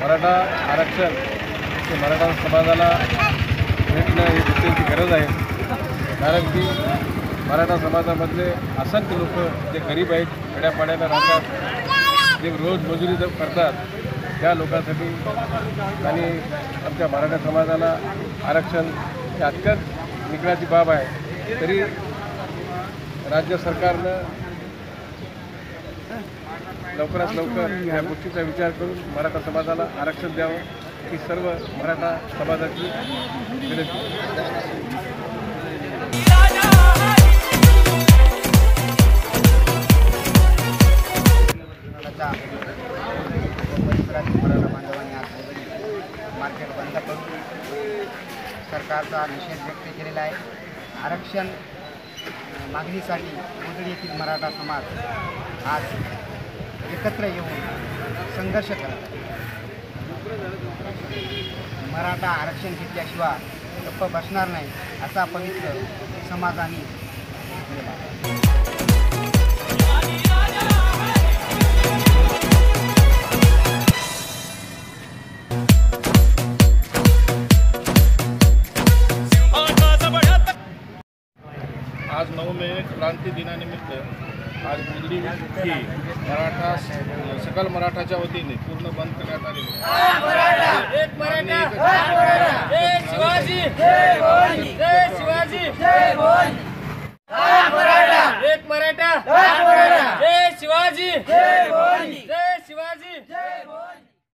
मराठा आरक्षण हे मराठा समाजाला भेटणं ही गोष्टींची गरज आहे. कारण की मराठा समाजामधले असंख्य लोक जे गरीब आहेत खेड्यापाड्याला राहतात जे रोज मजुरी जर करतात त्या लोकांसाठी आणि आमच्या मराठा समाजाला आरक्षण ही अत्यंत निकराची बाब आहे. तरी राज्य सरकारनं लवकरात लवकर ह्या गोष्टीचा विचार करून मराठा समाजाला आरक्षण द्यावं ही सर्व मराठा समाजाची विनंती. मराठा आज मार्केट बंद करून सरकारचा निषेध व्यक्त केलेला आहे. आरक्षण मागणीसाठी मोदडी येथील मराठा समाज आज एकत्र येऊन संघर्ष करत मराठा आरक्षण घेतल्याशिवाय गप्प बसणार नाही असा पवित्र समाजाने आज नऊ मे क्रांती दिनानिमित्त आज मुंदडी ही मराठा सकल मराठाच्या वतीने पूर्ण बंद करण्यात आहे. एक मराठा! जय शिवाजी! जय शिवाजी!